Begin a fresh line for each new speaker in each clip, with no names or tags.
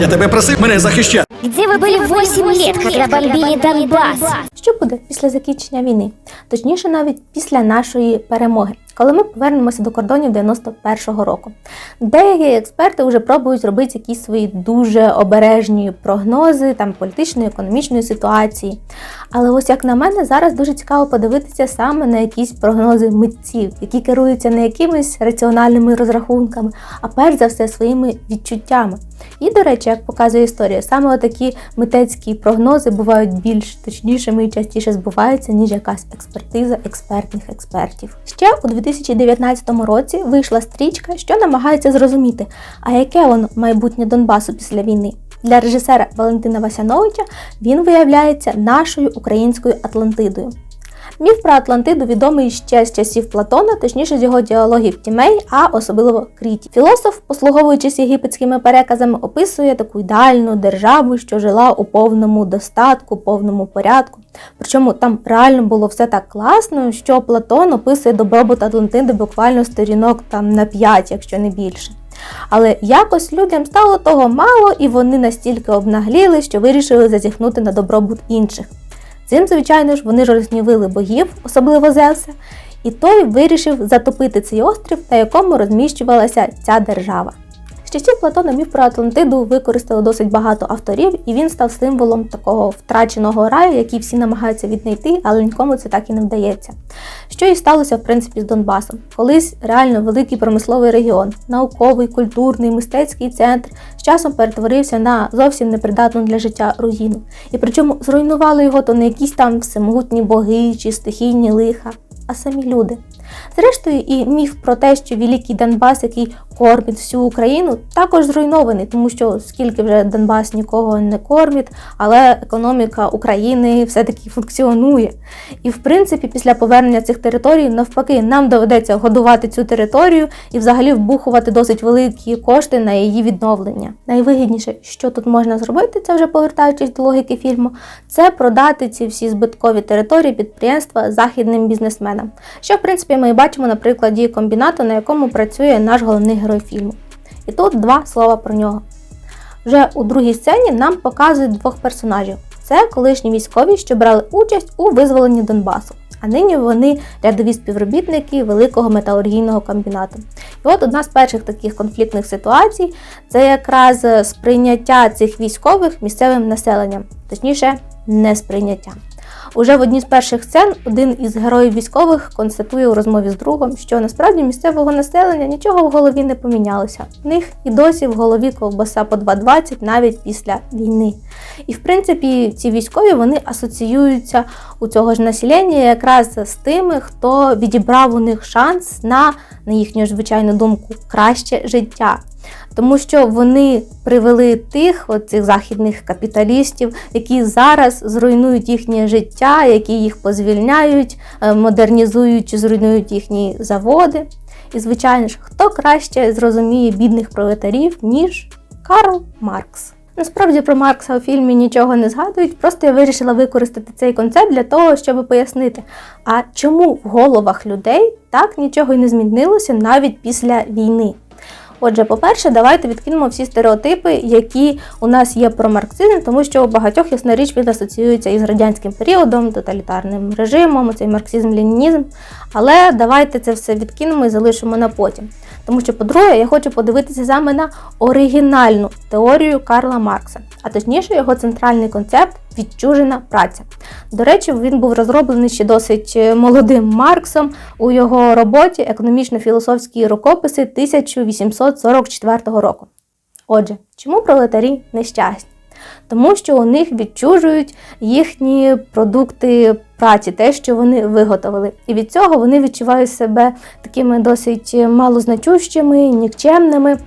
Я тебе просив мене захищати.
Где вы были 8 лет, когда бомбили Донбасс?
Що буде після закінчення війни? Точніше, навіть після нашої перемоги, коли ми повернемося до кордонів 91-го року. Деякі експерти вже пробують робити якісь свої дуже обережні прогнози там політичної, економічної ситуації. Але ось як на мене, зараз дуже цікаво подивитися саме на якісь прогнози митців, які керуються не якимись раціональними розрахунками, а перш за все своїми відчуттями. І, до речі, як показує історія, саме такі митецькі прогнози бувають більш точнішими частіше збуваються, ніж якась експертиза експертних експертів. Ще у 2019 році вийшла стрічка, що намагається зрозуміти, а яке воно майбутнє Донбасу після війни. Для режисера Валентина Васяновича він виявляється нашою українською Атлантидою. Міф про Атлантиду відомий ще з часів Платона, точніше з його діалогів Тімей, а особливо Кріті. Філософ, послуговуючись єгипетськими переказами, описує таку ідеальну державу, що жила у повному достатку, повному порядку. Причому там реально було все так класно, що Платон описує добробут Атлантиди буквально сторінок там на 5, якщо не більше. Але якось людям стало того мало, і вони настільки обнагліли, що вирішили зазіхнути на добробут інших. Цим, звичайно ж, вони ж рознівили богів, особливо Зевса, і той вирішив затопити цей острів, на якому розміщувалася ця держава. З часів Платона міф про Атлантиду використали досить багато авторів, і він став символом такого втраченого раю, який всі намагаються віднайти, але нікому це так і не вдається. Що і сталося в принципі з Донбасом. Колись реально великий промисловий регіон, науковий, культурний, мистецький центр з часом перетворився на зовсім непридатну для життя руїну. І причому зруйнували його то не якісь там всемогутні боги чи стихійні лиха, а самі люди. Зрештою, і міф про те, що Великий Донбас, який кормить всю Україну, також зруйнований, тому що скільки вже Донбас нікого не кормить, але економіка України все-таки функціонує. І в принципі, після повернення цих територій, навпаки, нам доведеться годувати цю територію і взагалі вбухувати досить великі кошти на її відновлення. Найвигідніше, що тут можна зробити, це вже повертаючись до логіки фільму, це продати ці всі збиткові території підприємства західним бізнесменам. Що в принципі ми і бачимо на прикладі комбінату, на якому працює наш головний герой фільму. І тут два слова про нього. Вже у другій сцені нам показують двох персонажів: це колишні військові, що брали участь у визволенні Донбасу. А нині вони рядові співробітники великого металургійного комбінату. І от одна з перших таких конфліктних ситуацій це якраз сприйняття цих військових місцевим населенням, точніше, несприйняття. Уже в одній з перших сцен один із героїв військових констатує у розмові з другом, що насправді місцевого населення нічого в голові не помінялося. В них і досі в голові ковбаса по 2,20 навіть після війни. І в принципі ці військові вони асоціюються у цього ж населення якраз з тими, хто відібрав у них шанс на, на їхню звичайну думку, краще життя. Тому що вони привели тих от цих західних капіталістів, які зараз зруйнують їхнє життя, які їх позвільняють, е, модернізують чи зруйнують їхні заводи. І, звичайно ж, хто краще зрозуміє бідних пролетарів, ніж Карл Маркс. Насправді про Маркса у фільмі нічого не згадують, просто я вирішила використати цей концепт для того, щоб пояснити, а чому в головах людей так нічого й не змінилося навіть після війни. Отже, по-перше, давайте відкинемо всі стереотипи, які у нас є про марксизм, тому що у багатьох ясна річ він асоціюється із радянським періодом, тоталітарним режимом, цей марксизм-ленінізм. Але давайте це все відкинемо і залишимо на потім. Тому що, по-друге, я хочу подивитися саме на оригінальну теорію Карла Маркса, а точніше його центральний концепт відчужена праця. До речі, він був розроблений ще досить е, молодим Марксом у його роботі Економічно-філософські рукописи 1844 року. Отже, чому пролетарі нещасні? Тому що у них відчужують їхні продукти праці, те, що вони виготовили. І від цього вони відчувають себе такими досить малозначущими, нікчемними.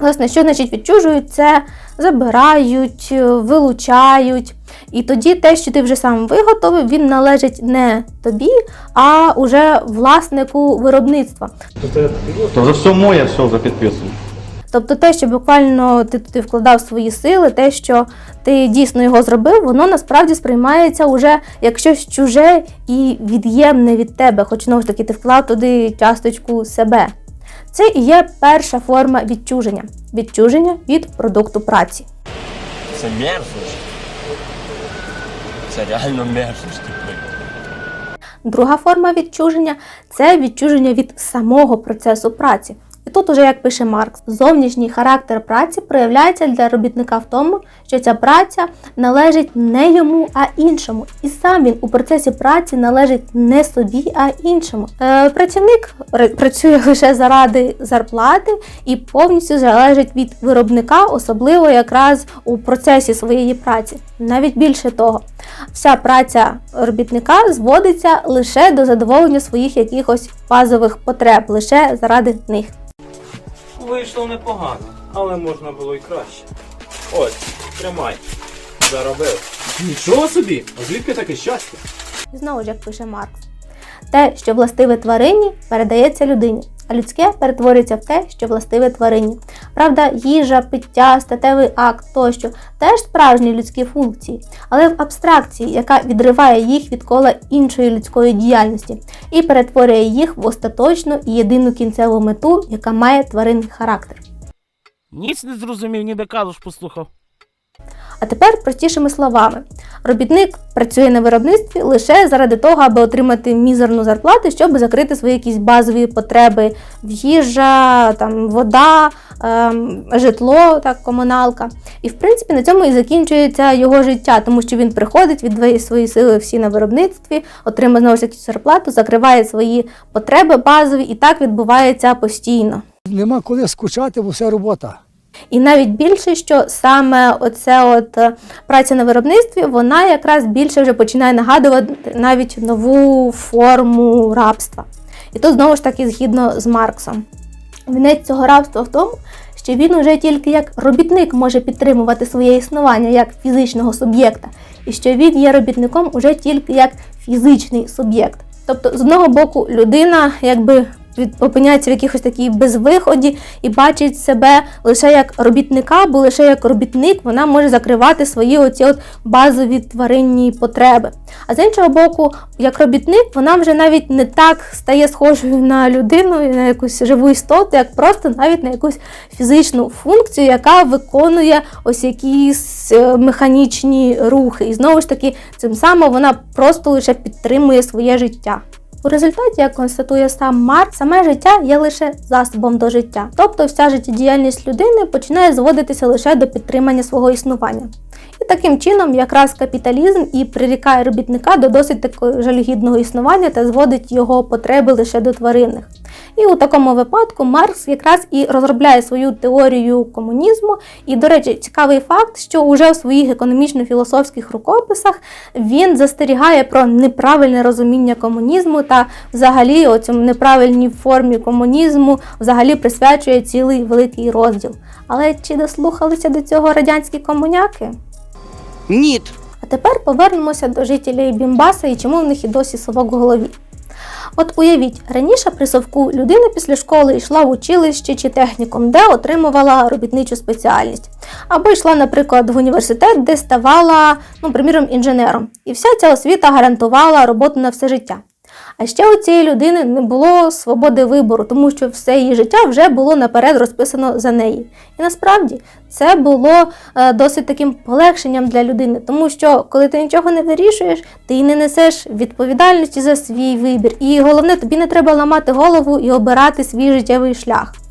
Власне, що значить відчужують, це забирають, вилучають. І тоді те, що ти вже сам виготовив, він належить не тобі, а уже власнику виробництва.
То вже все моє, все вже підписано.
Тобто те, що буквально ти туди вкладав свої сили, те, що ти дійсно його зробив, воно насправді сприймається уже як щось чуже і від'ємне від тебе, хоч знову ж таки ти вклав туди часточку себе. Це і є перша форма відчуження відчуження від продукту праці.
Це мерзость. Це реально мерзость.
Друга форма відчуження це відчуження від самого процесу праці. Тут, уже як пише Маркс, зовнішній характер праці проявляється для робітника в тому, що ця праця належить не йому, а іншому. І сам він у процесі праці належить не собі, а іншому. Е, працівник працює лише заради зарплати і повністю залежить від виробника, особливо якраз у процесі своєї праці. Навіть більше того, вся праця робітника зводиться лише до задоволення своїх якихось базових потреб, лише заради них.
Вийшло непогано, але можна було й краще. Ось, тримай. Заробив. Нічого собі! А звідки таке щастя?
Знову ж як пише Маркс. Те, що властиве тварині, передається людині, а людське перетворюється в те, що властиве тварині. Правда, їжа, пиття, статевий акт тощо теж справжні людські функції, але в абстракції, яка відриває їх від кола іншої людської діяльності і перетворює їх в остаточну і єдину кінцеву мету, яка має тваринний характер.
Ніц не зрозумів, ніби калуш послухав.
А тепер простішими словами: робітник працює на виробництві лише заради того, аби отримати мізерну зарплату, щоб закрити свої якісь базові потреби: їжа, там, вода, ем, житло, так, комуналка. І в принципі на цьому і закінчується його життя, тому що він приходить, віддає свої сили всі на виробництві, отримує знову ж таки зарплату, закриває свої потреби базові, і так відбувається постійно.
Нема коли скучати, бо все робота.
І навіть більше, що саме оце от е, праця на виробництві, вона якраз більше вже починає нагадувати навіть нову форму рабства. І тут знову ж таки згідно з Марксом. Вінець цього рабства в тому, що він уже тільки як робітник може підтримувати своє існування як фізичного суб'єкта, і що він є робітником уже тільки як фізичний суб'єкт. Тобто, з одного боку, людина якби опиняється в якихось такій безвиході і бачить себе лише як робітника, бо лише як робітник вона може закривати свої оці от базові тваринні потреби. А з іншого боку, як робітник, вона вже навіть не так стає схожою на людину, на якусь живу істоту, як просто навіть на якусь фізичну функцію, яка виконує ось якісь е, механічні рухи. І знову ж таки, цим самим вона просто лише підтримує своє життя. У результаті, як констатує сам Марк, саме життя є лише засобом до життя. Тобто вся життєдіяльність людини починає зводитися лише до підтримання свого існування. І таким чином якраз капіталізм і прирікає робітника до досить такого жалюгідного існування та зводить його потреби лише до тваринних. І у такому випадку Маркс якраз і розробляє свою теорію комунізму. І, до речі, цікавий факт, що уже в своїх економічно-філософських рукописах він застерігає про неправильне розуміння комунізму та взагалі оцьому неправильній формі комунізму взагалі присвячує цілий великий розділ. Але чи дослухалися до цього радянські комуняки?
Ніт.
А тепер повернемося до жителів Бімбаса і чому в них і досі совок в голові. От уявіть, раніше при совку людина після школи йшла в училище чи технікум, де отримувала робітничу спеціальність. Або йшла, наприклад, в університет, де ставала, ну, приміром, інженером. І вся ця освіта гарантувала роботу на все життя. А ще у цієї людини не було свободи вибору, тому що все її життя вже було наперед розписано за неї. І насправді це було е, досить таким полегшенням для людини, тому що коли ти нічого не вирішуєш, ти й не несеш відповідальності за свій вибір. І головне, тобі не треба ламати голову і обирати свій життєвий шлях.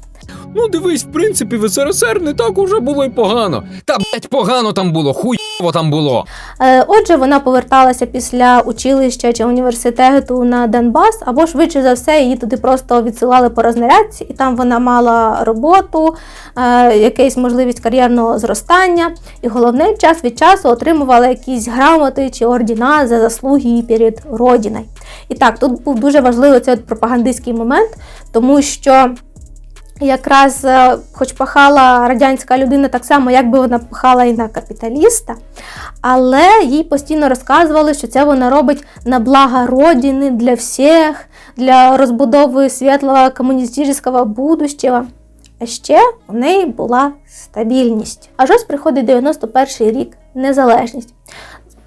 Ну, дивись, в принципі, в СРСР не так уже було й погано. Та блять, погано там було, хуйово там було.
Е, Отже, вона поверталася після училища чи університету на Донбас, або швидше за все, її туди просто відсилали по рознарядці, і там вона мала роботу, е, якась можливість кар'єрного зростання, і головне, час від часу отримувала якісь грамоти чи ордіна за заслуги перед Родиною. І так, тут був дуже важливий цей пропагандистський момент, тому що. Якраз, е, хоч пахала радянська людина так само, як би вона пахала і на капіталіста, але їй постійно розказували, що це вона робить на благо Родини для всіх, для розбудови світлого комуністичного будущего. А ще у неї була стабільність. Аж ось приходить 91 й рік, незалежність.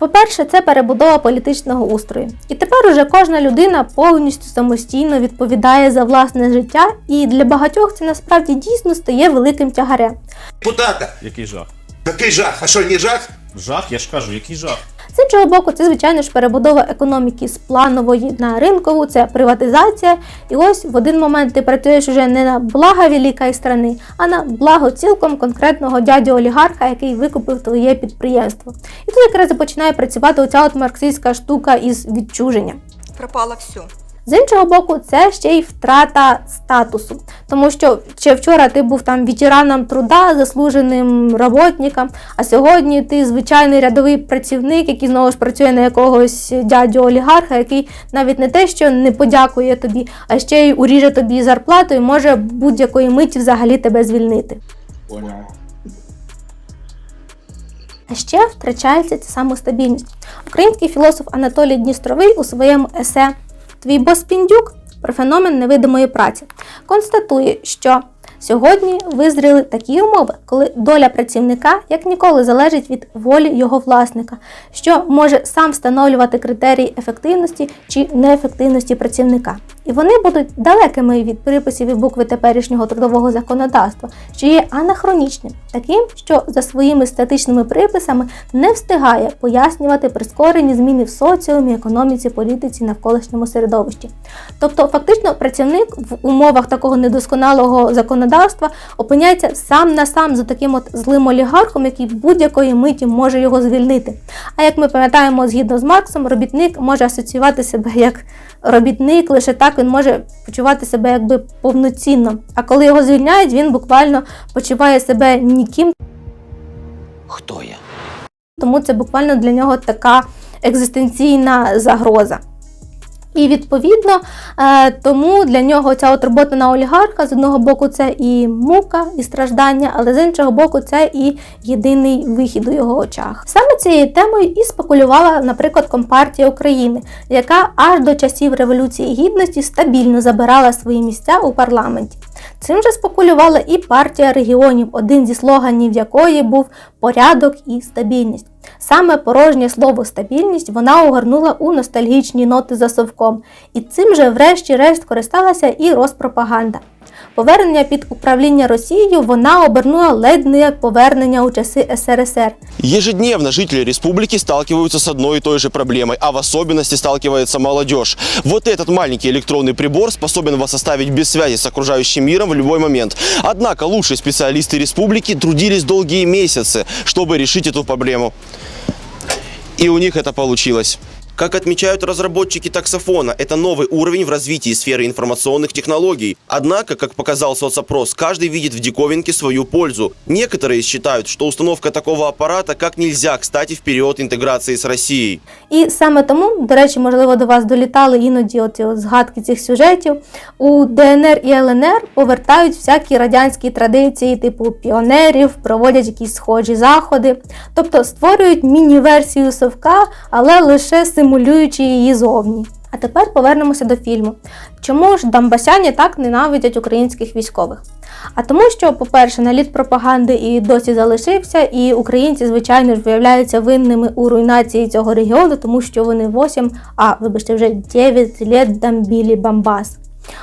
По-перше, це перебудова політичного устрою. І тепер уже кожна людина повністю самостійно відповідає за власне життя, і для багатьох це насправді дійсно стає великим тягарем.
Депутата.
Який жах?
Який жах? А що, не жах?
Жах, я ж кажу, який жах.
З іншого боку, це звичайно ж перебудова економіки з планової на ринкову, це приватизація. І ось в один момент ти працюєш уже не на благо великої страни, а на благо цілком конкретного дяді олігарха, який викупив твоє підприємство. І тут якраз починає працювати оця от марксистська штука із відчуження.
Пропало все.
З іншого боку, це ще й втрата статусу, тому що ще вчора ти був там ветераном труда, заслуженим роботником, а сьогодні ти звичайний рядовий працівник, який знову ж працює на якогось дядю олігарха, який навіть не те, що не подякує тобі, а ще й уріже тобі зарплату і може будь-якої миті взагалі тебе звільнити. А ще втрачається ця самостабільність. Український філософ Анатолій Дністровий у своєму есе Твій бос Піндюк про феномен невидимої праці констатує, що сьогодні визріли такі умови, коли доля працівника як ніколи залежить від волі його власника, що може сам встановлювати критерії ефективності чи неефективності працівника. І вони будуть далекими від приписів і букви теперішнього трудового законодавства, що є анахронічним, таким, що за своїми статичними приписами не встигає пояснювати прискорені зміни в соціумі, економіці, політиці, навколишньому середовищі. Тобто, фактично, працівник в умовах такого недосконалого законодавства опиняється сам на сам за таким от злим олігархом, який будь-якої миті може його звільнити. А як ми пам'ятаємо, згідно з Марксом, робітник може асоціювати себе як робітник, лише так він може почувати себе якби повноцінно. А коли його звільняють, він буквально почуває себе ніким.
Хто я?
Тому це буквально для нього така екзистенційна загроза. І відповідно е, тому для нього ця от робота на олігарха з одного боку це і мука, і страждання, але з іншого боку, це і єдиний вихід у його очах. Саме цією темою і спекулювала, наприклад, Компартія України, яка аж до часів Революції Гідності стабільно забирала свої місця у парламенті. Цим же спекулювала і партія регіонів, один зі слоганів якої був порядок і стабільність. Саме порожнє слово стабільність вона огорнула у ностальгічні ноти за совком, і цим же, врешті-решт, користалася і Роспропаганда. Повернення під управління Росією вона обернула ледь не як повернення у часи СРСР.
Ежедневно жители республики сталкиваются с одной и той же проблемой, а в особенности сталкивается молодежь. Вот этот маленький электронный прибор способен вас оставить без связи с окружающим миром в любой момент. Однако лучшие специалисты республики трудились долгие месяцы, чтобы решить эту проблему. И у них это получилось. Как отмечают разработчики таксофона, это новый уровень в развитии сферы информационных технологий. Однако, как показал соцопрос, каждый видит в диковинке свою пользу. Некоторые считают, что установка такого аппарата как нельзя кстати в период интеграции с Россией.
І саме тому, до речі, можливо, до вас долітали іноді оці от згадки цих сюжетів. У ДНР і ЛНР повертають всякі радянські традиції, типу піонерів, проводять якісь схожі заходи, тобто створюють міні-версію совка, але лише Симулюючи її зовні. А тепер повернемося до фільму. Чому ж дамбасяні так ненавидять українських військових? А тому, що, по-перше, наліт пропаганди і досі залишився, і українці, звичайно ж, виявляються винними у руйнації цього регіону, тому що вони 8, а вибачте, вже 9 літ дамбілі Бамбас.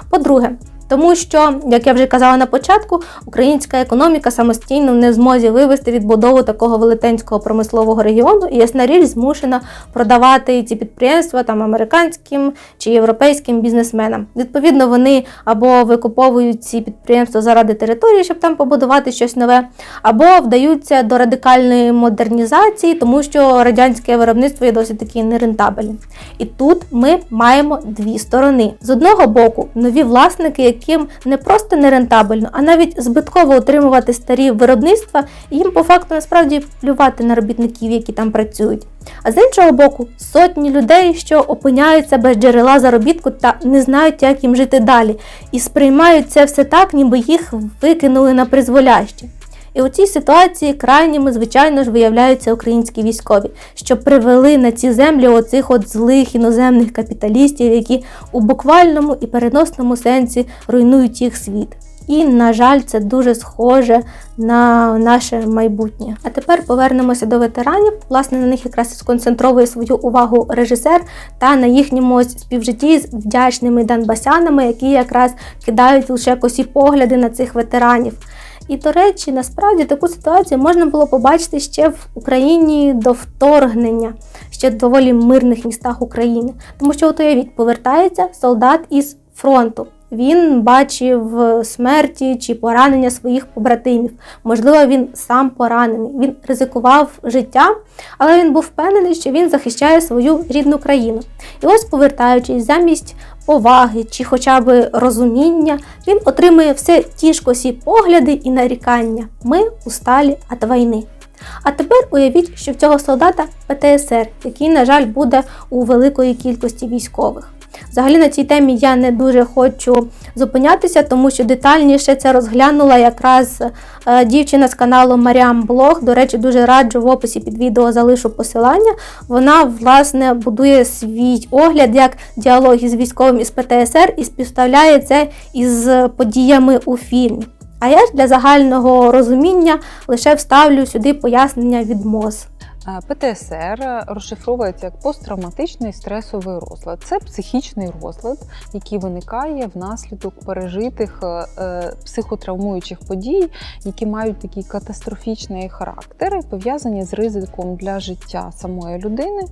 По-друге, тому що, як я вже казала на початку, українська економіка самостійно не змозі вивести відбудову такого велетенського промислового регіону, і ясна річ змушена продавати ці підприємства там американським чи європейським бізнесменам. Відповідно, вони або викуповують ці підприємства заради території, щоб там побудувати щось нове, або вдаються до радикальної модернізації, тому що радянське виробництво є досить таки нерентабельним. І тут ми маємо дві сторони: з одного боку, нові власники, яким не просто нерентабельно, а навіть збитково отримувати старі виробництва, і їм по факту насправді плювати на робітників, які там працюють. А з іншого боку, сотні людей, що опиняються без джерела заробітку та не знають, як їм жити далі, і сприймають це все так, ніби їх викинули на призволяще. І у цій ситуації крайніми, звичайно ж, виявляються українські військові, що привели на ці землі оцих от злих іноземних капіталістів, які у буквальному і переносному сенсі руйнують їх світ. І, на жаль, це дуже схоже на наше майбутнє. А тепер повернемося до ветеранів. Власне, на них якраз і сконцентровує свою увагу режисер та на їхньому ось співжитті з вдячними донбасянами, які якраз кидають лише косі погляди на цих ветеранів. І, до речі, насправді таку ситуацію можна було побачити ще в Україні до вторгнення, ще в доволі мирних містах України. Тому що, от уявіть, повертається солдат із фронту. Він бачив смерті чи поранення своїх побратимів. Можливо, він сам поранений. Він ризикував життя, але він був впевнений, що він захищає свою рідну країну. І ось, повертаючись замість поваги чи хоча б розуміння, він отримує все ті ж косі погляди і нарікання. Ми усталі від війни. А тепер уявіть, що в цього солдата ПТСР, який, на жаль, буде у великої кількості військових. Взагалі на цій темі я не дуже хочу зупинятися, тому що детальніше це розглянула якраз е, дівчина з каналу Маріам Блог. До речі, дуже раджу в описі під відео залишу посилання. Вона власне будує свій огляд як діалоги з військовим із ПТСР і співставляє це із подіями у фільмі. А я ж для загального розуміння лише вставлю сюди пояснення від МОЗ.
Е, ПТСР розшифровується як посттравматичний стресовий розлад. Це психічний розлад, який виникає внаслідок пережитих е, е, психотравмуючих подій, які мають такий катастрофічний характер, пов'язані з ризиком для життя самої людини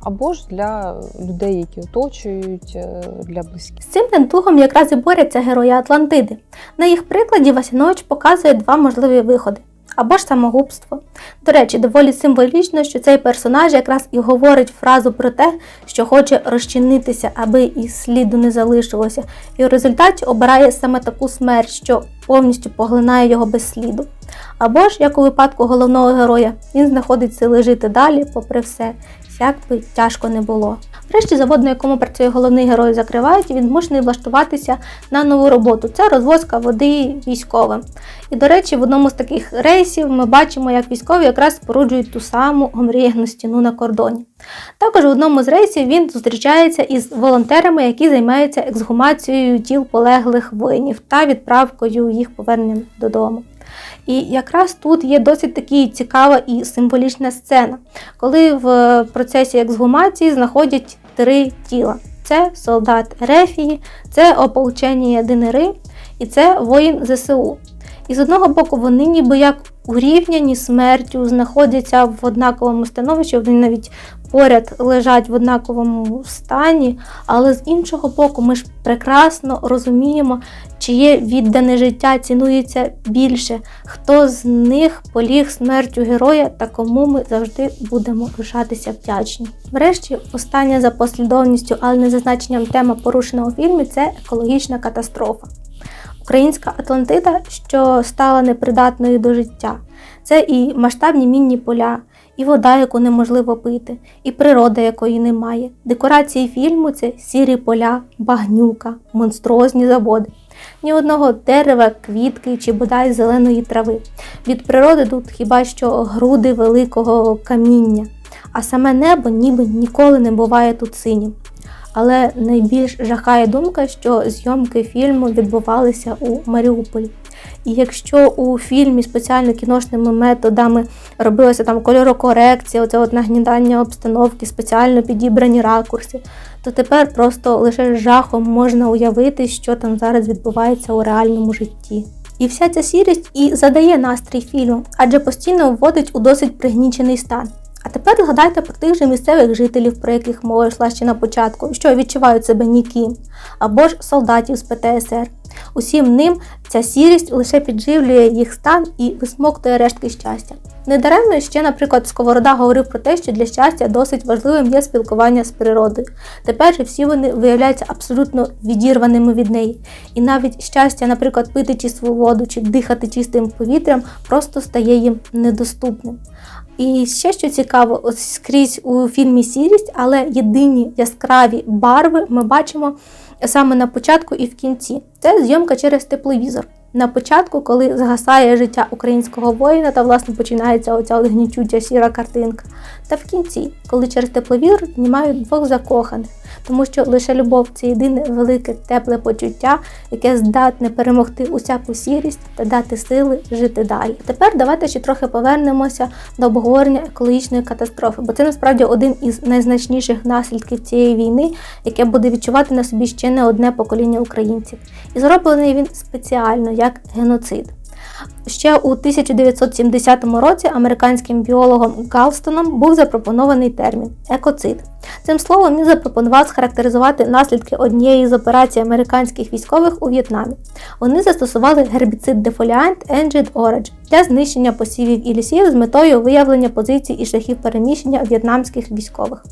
або ж для людей, які оточують, е, для близьких.
З цим недугом якраз і борються герої Атлантиди. На їх прикладі Васянович показує два можливі виходи. Або ж самогубство. До речі, доволі символічно, що цей персонаж якраз і говорить фразу про те, що хоче розчинитися, аби і сліду не залишилося, і в результаті обирає саме таку смерть, що повністю поглинає його без сліду. Або ж, як у випадку головного героя, він знаходить сили жити далі, попри все, як би тяжко не було. Врешті завод, на якому працює головний герой, закривають, і він змушений влаштуватися на нову роботу. Це розвозка води військовим. І, до речі, в одному з таких рейсів ми бачимо, як військові якраз споруджують ту саму омріяну стіну на кордоні. Також в одному з рейсів він зустрічається із волонтерами, які займаються ексгумацією тіл полеглих воїнів та відправкою їх поверненням додому. І якраз тут є досить такі цікава і символічна сцена, коли в процесі ексгумації знаходять три тіла: це солдат Рефії, це ополчення Динери і це воїн ЗСУ. І з одного боку, вони ніби як урівняні смертю, знаходяться в однаковому становищі, вони навіть поряд лежать в однаковому стані, але з іншого боку, ми ж прекрасно розуміємо, чиє віддане життя цінується більше, хто з них поліг смертю героя та кому ми завжди будемо лишатися вдячні. Врешті, остання за послідовністю, але не зазначенням тема порушена у фільмі це екологічна катастрофа. Українська Атлантида, що стала непридатною до життя. Це і масштабні мінні поля, і вода, яку неможливо пити, і природа, якої немає. Декорації фільму це сірі поля, багнюка, монструозні заводи. Ні одного дерева, квітки чи бодай зеленої трави. Від природи тут хіба що груди великого каміння, а саме небо ніби ніколи не буває тут синім. Але найбільш жахає думка, що зйомки фільму відбувалися у Маріуполі. І якщо у фільмі спеціально кіношними методами робилася там кольорокорекція, оце от нагнідання обстановки, спеціально підібрані ракурси, то тепер просто лише жахом можна уявити, що там зараз відбувається у реальному житті. І вся ця сірість і задає настрій фільму, адже постійно вводить у досить пригнічений стан. А тепер згадайте про тих же місцевих жителів, про яких мова йшла ще на початку, що відчувають себе ніким, або ж солдатів з ПТСР. Усім ним ця сірість лише підживлює їх стан і висмоктує рештки щастя. Недаремно ще, наприклад, Сковорода говорив про те, що для щастя досить важливим є спілкування з природою. Тепер же всі вони виявляються абсолютно відірваними від неї. І навіть щастя, наприклад, пити чисту воду чи дихати чистим повітрям, просто стає їм недоступним. І ще що цікаво, ось скрізь у фільмі сірість, але єдині яскраві барви ми бачимо саме на початку і в кінці. Це зйомка через тепловізор. На початку, коли згасає життя українського воїна, та власне починається оця гнічуча сіра картинка. Та в кінці, коли через тепловізор знімають двох закоханих. Тому що лише любов це єдине велике тепле почуття, яке здатне перемогти усяку сірість та дати сили жити далі. Тепер давайте ще трохи повернемося до обговорення екологічної катастрофи, бо це насправді один із найзначніших наслідків цієї війни, яке буде відчувати на собі ще не одне покоління українців. І зроблений він спеціально як геноцид. Ще у 1970 році американським біологом Галстоном був запропонований термін екоцид. Цим словом він запропонував схарактеризувати наслідки однієї з операцій американських військових у В'єтнамі. Вони застосували гербіцид дефоліант Engid Orange для знищення посівів і лісів з метою виявлення позицій і шляхів переміщення в'єтнамських військових.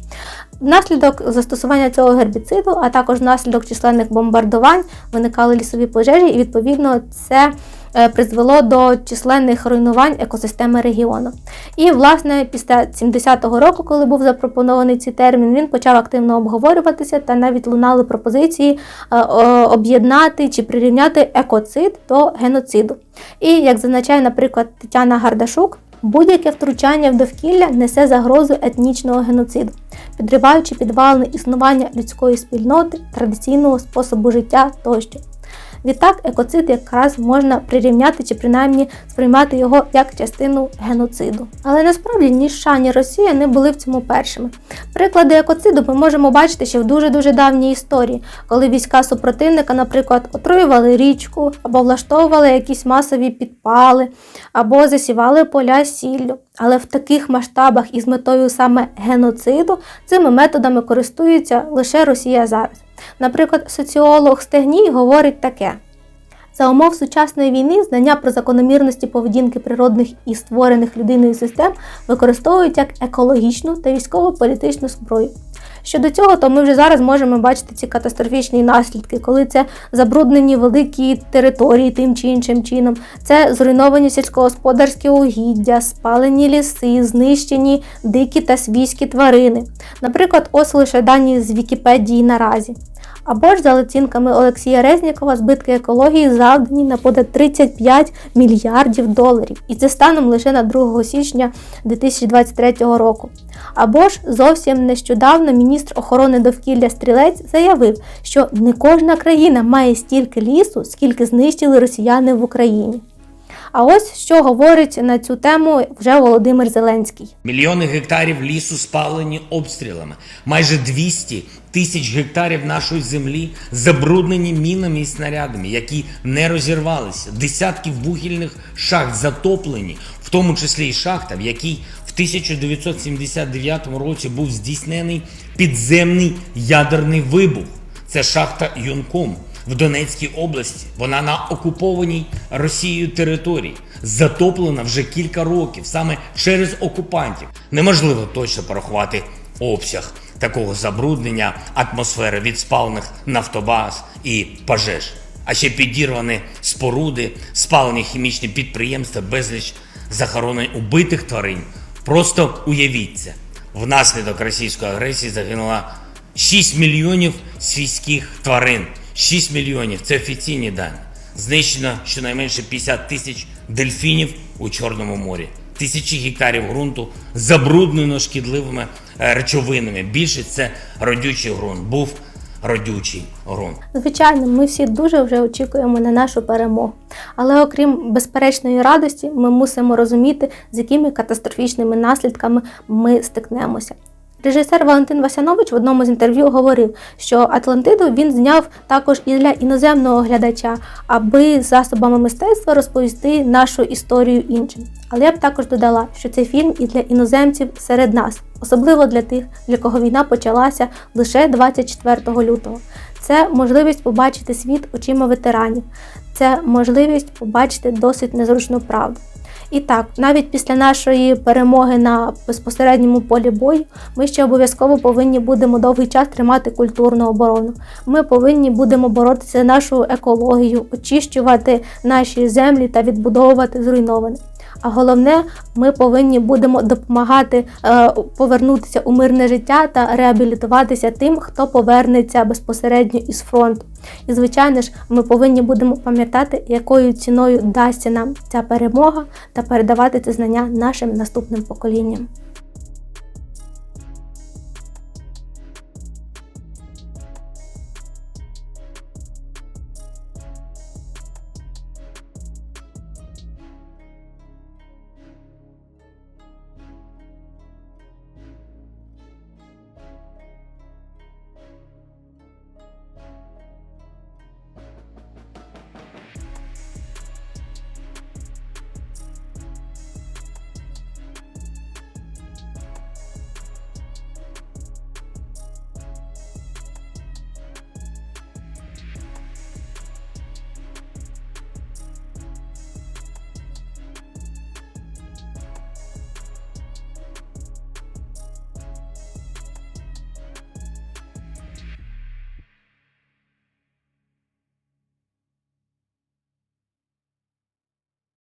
Внаслідок застосування цього гербіциду, а також внаслідок численних бомбардувань, виникали лісові пожежі, і відповідно це призвело до численних руйнувань екосистеми регіону. І, власне, після 70-го року, коли був запропонований цей термін, він почав активно обговорюватися та навіть лунали пропозиції е, об'єднати чи прирівняти екоцид до геноциду. І як зазначає, наприклад, Тетяна Гардашук, будь-яке втручання в довкілля несе загрозу етнічного геноциду, підриваючи підвалини існування людської спільноти, традиційного способу життя тощо. Відтак, екоцид якраз можна прирівняти чи принаймні сприймати його як частину геноциду. Але насправді ні США, ні Росія не були в цьому першими. Приклади екоциду ми можемо бачити ще в дуже-дуже давній історії, коли війська супротивника, наприклад, отруювали річку, або влаштовували якісь масові підпали, або засівали поля сіллю. Але в таких масштабах і з метою саме геноциду цими методами користується лише Росія зараз. Наприклад, соціолог Стегній говорить таке. За умов сучасної війни знання про закономірності поведінки природних і створених людиною систем використовують як екологічну та військово-політичну зброю. Щодо цього, то ми вже зараз можемо бачити ці катастрофічні наслідки, коли це забруднені великі території тим чи іншим чином, це зруйновані сільськогосподарські угіддя, спалені ліси, знищені дикі та свійські тварини. Наприклад, ось лише дані з Вікіпедії наразі. Або ж за оцінками Олексія Резнікова, збитки екології завдані на понад 35 мільярдів доларів, і це станом лише на 2 січня 2023 року. Або ж зовсім нещодавно міністр охорони довкілля Стрілець заявив, що не кожна країна має стільки лісу, скільки знищили росіяни в Україні. А ось що говорить на цю тему вже Володимир Зеленський.
Мільйони гектарів лісу спалені обстрілами. Майже 200 тисяч гектарів нашої землі забруднені мінами і снарядами, які не розірвалися. Десятки вугільних шахт затоплені, в тому числі і шахта, в якій в 1979 році був здійснений підземний ядерний вибух. Це шахта Юнком в Донецькій області. Вона на окупованій Росією території, затоплена вже кілька років саме через окупантів. Неможливо точно порахувати обсяг такого забруднення атмосфери від спалених нафтобаз і пожеж. А ще підірвані споруди, спалені хімічні підприємства, безліч захоронень убитих тварин. Просто уявіть це. Внаслідок російської агресії загинуло 6 мільйонів свійських тварин. 6 мільйонів це офіційні дані. Знищено щонайменше 50 тисяч дельфінів у Чорному морі. Тисячі гектарів ґрунту забруднено шкідливими е, речовинами. Більшість це родючий ґрунт. Був родючий ґрунт.
Звичайно, ми всі дуже вже очікуємо на нашу перемогу. Але окрім безперечної радості, ми мусимо розуміти, з якими катастрофічними наслідками ми стикнемося. Режисер Валентин Васянович в одному з інтерв'ю говорив, що Атлантиду він зняв також і для іноземного глядача, аби засобами мистецтва розповісти нашу історію іншим. Але я б також додала, що цей фільм і для іноземців серед нас, особливо для тих, для кого війна почалася лише 24 лютого. Це можливість побачити світ очима ветеранів, це можливість побачити досить незручну правду. І так, навіть після нашої перемоги на безпосередньому полі бою, ми ще обов'язково повинні будемо довгий час тримати культурну оборону. Ми повинні будемо боротися за нашу екологію, очищувати наші землі та відбудовувати зруйноване. А головне, ми повинні будемо допомагати е, повернутися у мирне життя та реабілітуватися тим, хто повернеться безпосередньо із фронту. І, звичайно ж, ми повинні будемо пам'ятати, якою ціною дасться нам ця перемога та передавати це знання нашим наступним поколінням.